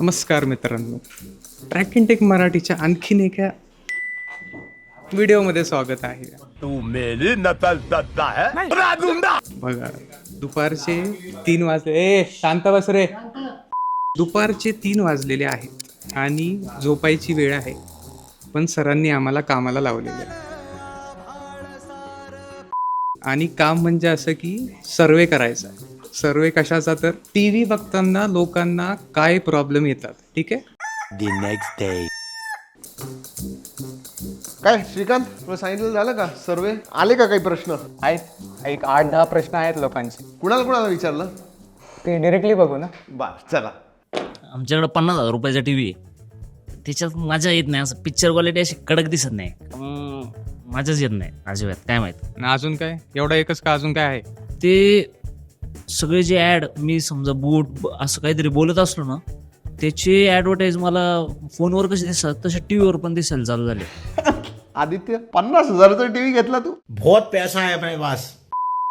नमस्कार मित्रांनो. Track in take मराठीच्या आणखीन एका व्हिडिओमध्ये स्वागत आहे. है? बघा दुपारचे तीन वाजले. ए शांत बस रे. दुपारचे तीन वाजलेले आहेत आणि झोपायची वेळ आहे. पण सरांनी आम्हाला कामाला लावलेलं आहे. आणि काम म्हणजे असं की सर्वे करायचा सर्वे कशाचा तर? टी व्ही बघताना लोकांना काय प्रॉब्लेम येतात? ठीक आहे? The next day. काय श्रीकांत तुला सांगितलं झालं का? सर्वे? आले का काही प्रश्न? आहेत. एक आठ दहा प्रश्न आहेत लोकांचे. कुणाला कुणाला विचारलं? ते डिरेक्टली बघू ना. बर चला. आमच्याकडे पन्नास हजार रुपयाचा टी व्ही आहे. त्याच्यात मजा येत नाही. असं पिक्चर क्वालिटी अशी कडक दिसत नाही. मजाच येत नाही. अजिबात. काय माहीत? अजून काय? एवढं एकच का अजून काय आहे? ते सगळे जे ॲड मी समजा बूट असं काहीतरी बोलत असलो ना त्याचे ॲडव्हर्टाईज मला फोनवर कसे दिसतात तसे टी व्हीवर पण दिसायला चालू झाले. आदित्य पन्नास हजाराचा टीव्ही घेतला तू? बहुत पैसा है अपने पास.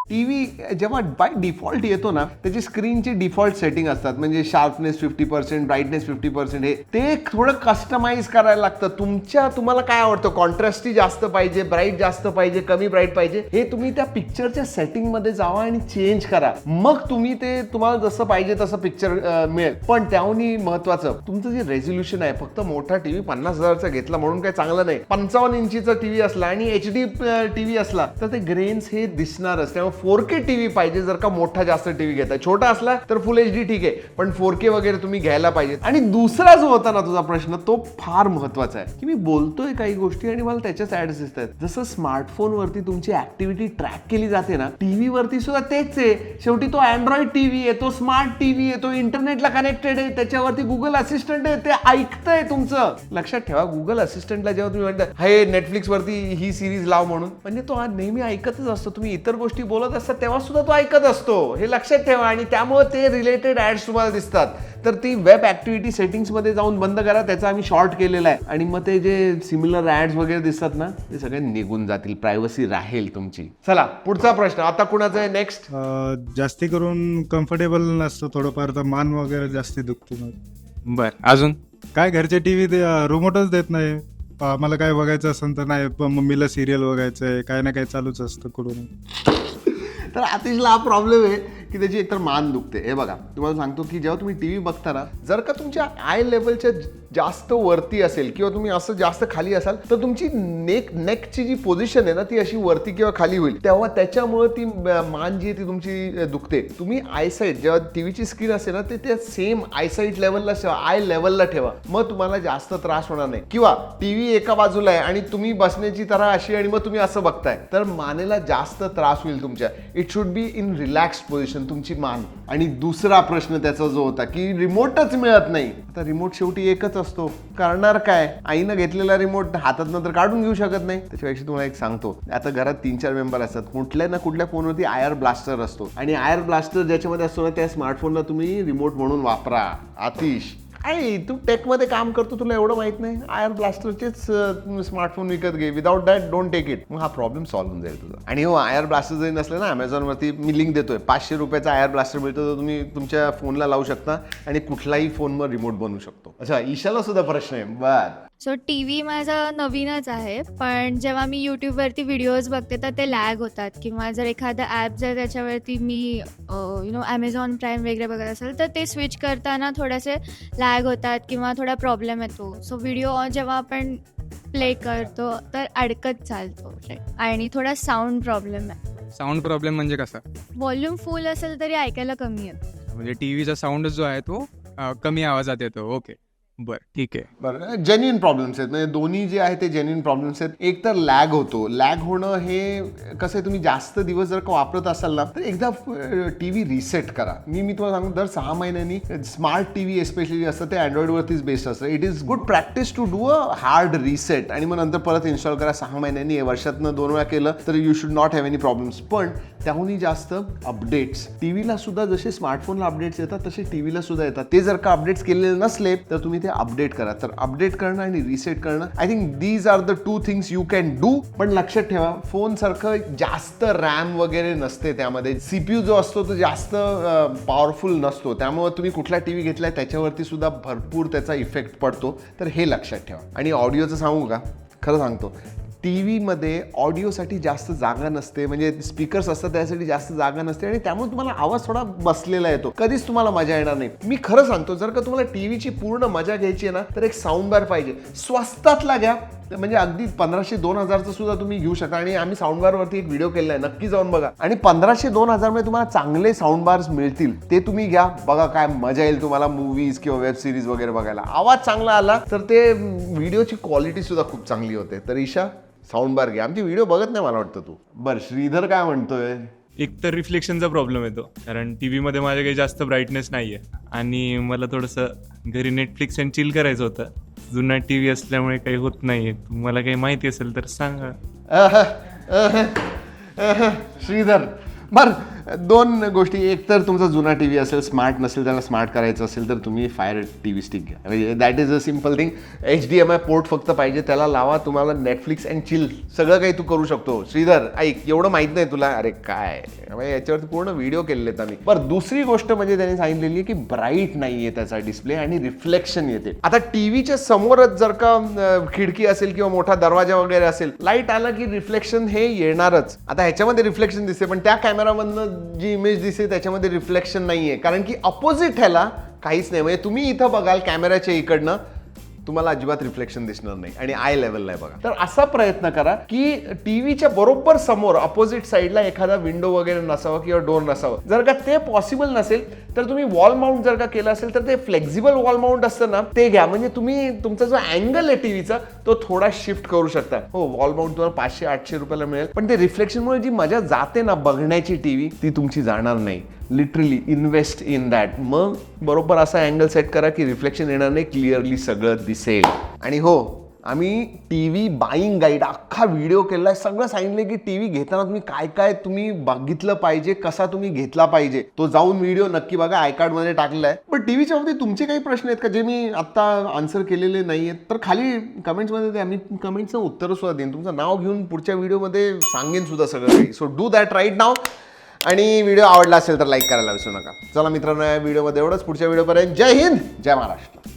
टीव्ही जेव्हा बाय डिफॉल्ट येतो ना त्याची स्क्रीनची डिफॉल्ट सेटिंग असतात. म्हणजे sharpness fifty percent brightness fifty percent हे ते थोडं कस्टमाइज करायला लागतं. तुमच्या तुम्हाला काय आवडतं? कॉन्ट्रास्टी जास्त पाहिजे ब्राईट जास्त पाहिजे कमी ब्राईट पाहिजे हे तुम्ही त्या पिक्चरच्या सेटिंगमध्ये जावा आणि चेंज करा. मग तुम्ही ते तुम्हाला जसं पाहिजे तसं पिक्चर मिळेल. पण त्याहूनही महत्वाचं तुमचं जे रेझोल्युशन आहे फक्त मोठा टीव्ही पन्नास हजारचा घेतला म्हणून काही चांगलं नाही. पंचावन्न इंचीचा टीव्ही असला आणि एच डी टीव्ही असला तर ते ग्रेन्स हे दिसणारच. त्यामुळे फोर के टीव्ही पाहिजे जर का मोठा जास्त टीव्ही घेताय. छोटा असला तर फुल एच डी ठीक आहे पण फोर के वगैरे तुम्ही घ्यायला पाहिजे. आणि दुसरा जो होता ना तुझा प्रश्न तो फार महत्त्वाचा आहे. की मी बोलतोय काही गोष्टी आणि मला त्याच्याच ऍड्स दिसत आहेत जसं स्मार्टफोन वरती तुमची ऍक्टिव्हिटी ट्रॅक केली जाते ना टीव्ही वरती सुद्धा तेच आहे. शेवटी तो अँड्रॉइड टीव्ही आहे तो स्मार्ट टीव्ही आहे तो इंटरनेटला कनेक्टेड आहे त्याच्यावरती गुगल असिस्टंट आहे ते ऐकतंय तुमचं. लक्षात ठेवा गुगल असिस्टंटला जेव्हा तुम्ही म्हणता हे नेटफ्लिक्स वरती ही सिरीज लाव म्हणून. म्हणजे तो आज नेहमी ऐकतच असतो. तुम्ही इतर गोष्टी बोलत असतात तेव्हा सुद्धा तो ऐकत असतो. हे लक्षात ठेवा आणि त्यामुळे ते रिलेटेड ऍड्स तुम्हाला दिसतात. तर ती वेब ऍक्टिव्हिटी सेटिंग्समध्ये जाऊन बंद करा त्याचा आम्ही शॉर्ट केलेला आहे. आणि मग ते जे सिमिलर ऍड्स वगैरे दिसतात ना ते सगळे निघून जातील. प्रायव्हसी राहील तुमची. चला पुढचा प्रश्न. आता कुणाचा आहे नेक्स्ट जास्ती करून कम्फर्टेबल नसतं थोडंफार तर मान वगैरे जास्ती दुखतो मग. बर अजून? काय घरचे टीव्ही ते रिमोटच देत नाही. आम्हाला काय बघायचं असेल तर नाही पण मम्मीला सिरियल बघायचं आहे काय ना काय चालूच असतं कुठून. तर अतिशला हा प्रॉब्लेम आहे. की त्याची एकतर मान दुखते. हे बघा तुम्हाला सांगतो की जेव्हा तुम्ही टी व्ही बघता ना जर का तुमच्या आय लेवलच्या जास्त वरती असेल किंवा तुम्ही असं जास्त खाली असाल तर तुमची नेक नेकची जी पोझिशन आहे ना ती अशी वरती किंवा खाली होईल. तेव्हा त्याच्यामुळे ती मान जी आहे ती तुमची दुखते. तुम्ही आयसाईट जेव्हा टी व्हीची स्क्रीन असेल ना ते त्या सेम आयसाईट लेवलला ठेवा आय लेवलला ठेवा. मग तुम्हाला जास्त त्रास होणार नाही. किंवा टी व्ही एका बाजूला आहे आणि तुम्ही बसण्याची तरा अशी आणि मग तुम्ही असं बघताय. तर मानेला जास्त त्रास होईल तुमच्या. It should be in relax position तुमची मान. आणि दुसरा प्रश्न त्याचा जो होता की रिमोटच मिळत नाही. आता रिमोट शेवटी एकच असतो. करणार काय? आईनं घेतलेला रिमोट हातात नंतर काढून घेऊ शकत नाही. त्याच्यापेक्षा तुम्हाला एक सांगतो. आता घरात तीन चार मेंबर असतात. कुठल्या ना कुठल्या फोनवरती आयर ब्लास्टर असतो. आणि आयर ब्लास्टर ज्याच्यामध्ये असतो ना त्या स्मार्टफोनला तुम्ही रिमोट म्हणून वापरा. आतिश. काय तू टेकमध्ये काम करतो तुला एवढं माहीत नाही. आयर ब्लास्टरचेच स्मार्टफोन विकत घे. Without that don't take it मग हा प्रॉब्लेम सॉल्व्ह होऊन जाईल तुझा. आणि हो आयर ब्लास्टर जरी नसलं ना अमेझॉनवरती मी लिंक देतोय. पाचशे रुपयाचा आयर ब्लास्टर मिळतो तर तुम्ही तुमच्या फोनला लावू शकता आणि कुठलाही फोनवर रिमोट बनवू शकतो. अच्छा ईशाला सुद्धा प्रश्न आहे. बर. सो टी व्ही माझा नवीनच आहे पण जेव्हा मी यूट्यूबवरती व्हिडिओज बघते तर ते लॅग होतात. किंवा जर एखादं ॲप जर त्याच्यावरती मी यु नो ॲमेझॉन प्राईम वगैरे बघत असेल तर ते स्विच करताना थोडेसे लॅग होतात किंवा थोडा प्रॉब्लेम येतो. सो व्हिडिओ जेव्हा आपण प्ले करतो तर अडकत चालतो. आणि थोडा साऊंड प्रॉब्लेम आहे. साऊंड प्रॉब्लेम म्हणजे कसा? व्हॉल्यूम फुल असेल तरी ऐकायला कमी येतं. म्हणजे टीव्हीचा साऊंड जो आहे तो कमी आवाजात येतो. ओके बर ठीक आहे. बरं जेन्युन प्रॉब्लेम्स आहेत. म्हणजे दोन्ही जे आहे ते जेन्युन प्रॉब्लेम्स आहेत. एक तर लॅग होतो. लॅग होणं हे कसं आहे तुम्ही जास्त दिवस जर का वापरत असाल ना तर एकदा टी व्ही रिसेट करा. मी मी तुम्हाला सांगू दर सहा महिन्यांनी स्मार्ट टी व्ही एस्पेशली असतं ते अँड्रॉइडवरतीच बेस्ट असतं. It is good practice to do a hard reset आणि मग नंतर परत इन्स्टॉल करा. सहा महिन्यांनी वर्षातनं दोन वेळा केलं तर you should not have any problems पण त्याहूनही जास्त अपडेट्स टी व्हीला सुद्धा जसे स्मार्टफोनला अपडेट्स येतात तसे टी व्हीला सुद्धा येतात. ते जर का अपडेट्स केलेले नसले तर तुम्ही ते ते अपडेट करा. तर अपडेट करणं आणि रिसेट करणं I think these are the two things you can do पण लक्षात ठेवा फोन सारखं जास्त रॅम वगैरे नसते त्यामध्ये. सीपीयू जो असतो तो जास्त पॉवरफुल नसतो. त्यामुळे तुम्ही कुठला टीव्ही घेतलाय त्याच्यावरती सुद्धा भरपूर त्याचा इफेक्ट पडतो. तर हे लक्षात ठेवा. आणि ऑडिओचं सांगू का? खरं सांगतो. टी व्हीमध्ये ऑडिओसाठी जास्त जागा नसते म्हणजे स्पीकर्स असतात त्यासाठी जास्त जागा नसते आणि त्यामुळे तुम्हाला आवाज थोडा बसलेला येतो. कधीच तुम्हाला मजा येणार नाही. मी खरं सांगतो जर का तुम्हाला टी व्हीची पूर्ण मजा घ्यायची आहे ना तर एक साऊंड बार पाहिजे. स्वस्तातला घ्या म्हणजे अगदी पंधराशे दोन हजारचं सुद्धा तुम्ही घेऊ शकता. आणि आम्ही साऊंड बारवरती एक व्हिडिओ केलेला आहे. नक्की जाऊन बघा. आणि पंधराशे दोन हजारमध्ये तुम्हाला चांगले साऊंड बार्स मिळतील. ते तुम्ही घ्या. बघा काय मजा येईल तुम्हाला मूवीज किंवा वेब सिरीज वगैरे बघायला. आवाज चांगला आला तर ते व्हिडिओची क्वालिटी सुद्धा खूप चांगली होते. तर ईशा साऊंड बार घ्या आमची व्हिडिओ बघत नाही मला वाटतं तू. बरं श्रीधर काय म्हणतोय? एक तर रिफ्लेक्शनचा प्रॉब्लेम येतो. कारण टी व्हीमध्ये माझ्या काही जास्त ब्राईटनेस नाही आहे आणि मला थोडंसं घरी नेटफ्लिक्स अँड चिल करायचं होतं. जुना टी व्ही असल्यामुळे काही होत नाही आहे तुम्हाला काही माहिती असेल तर सांगा. श्रीधर बर दोन गोष्टी. एक तर तुमचा जुना टी व्ही असेल स्मार्ट नसेल त्याला स्मार्ट करायचं असेल तर तुम्ही फायर टी व्ही स्टिक घ्या. म्हणजे that is a simple thing H D M I port फक्त पाहिजे त्याला लावा तुम्हाला नेटफ्लिक्स अँड चिल सगळं काही तू करू शकतो. श्रीधर ऐक एवढं माहीत नाही तुला. अरे काय? म्हणजे याच्यावरती पूर्ण व्हिडिओ केलेले आहेत आम्ही. बरं दुसरी गोष्ट म्हणजे त्यांनी सांगितलेली आहे की ब्राईट नाही आहे त्याचा डिस्प्ले आणि रिफ्लेक्शन येते. आता टी व्हीच्या समोरच जर का खिडकी असेल किंवा मोठा दरवाजा वगैरे असेल लाइट आला की रिफ्लेक्शन हे येणारच. आता ह्याच्यामध्ये रिफ्लेक्शन दिसते पण त्या कॅमेरामधनं जी इमेज दिसते त्याच्यामध्ये रिफ्लेक्शन नाही आहे कारण की अपोजिट ह्याला काहीच नाही. म्हणजे तुम्ही इथं बघाल कॅमेऱ्याच्या इकडनं तुम्हाला अजिबात रिफ्लेक्शन दिसणार नाही. आणि आय लेवलला आहे बघा. तर असा प्रयत्न करा की टीव्हीच्या बरोबर समोर अपोजिट साईडला एखादा विंडो वगैरे नसावा किंवा डोर नसावं. जर का ते पॉसिबल नसेल तर तुम्ही वॉल माउंट जर का केलं असेल तर ते फ्लेक्झिबल वॉल माउंट असतं ना ते घ्या. म्हणजे तुम्ही तुमचा जो अँगल आहे टीव्हीचा तो थोडा शिफ्ट करू शकता. हो वॉल माउंट तुम्हाला पाचशे आठशे रुपयाला मिळेल. पण ते रिफ्लेक्शनमुळे जी मजा जाते ना बघण्याची टीव्ही ती तुमची जाणार नाही. लिटरली इन्व्हेस्ट इन दॅट मग बरोबर असा अँगल सेट करा की रिफ्लेक्शन येणार नाही क्लिअरली सगळं दिसेल. आणि हो आम्ही टी व्ही बाईंग गाईड अख्खा व्हिडिओ केलाय सगळं सांगितलं की टी व्ही घेताना तुम्ही काय काय तुम्ही बघितलं पाहिजे कसा तुम्ही घेतला पाहिजे. तो जाऊन व्हिडिओ नक्की बघा आयमध्ये टाकलेला आहे. पण टीव्हीच्या बाबतीत तुमचे काही प्रश्न आहेत का? जे मी आता आन्सर केलेले नाही आहेत. तर खाली कमेंट्समध्ये ते आम्ही कमेंटचं उत्तर सुद्धा देईन. तुमचं नाव घेऊन पुढच्या व्हिडिओमध्ये सांगेन सुद्धा सगळं काही. सो डू दॅट राईट नाव आणि व्हिडिओ आवडला असेल तर लाईक करायला विसरू नका. चला मित्रांनो या व्हिडिओमध्ये एवढंच. पुढच्या व्हिडिओपर्यंत जय हिंद जय महाराष्ट्र.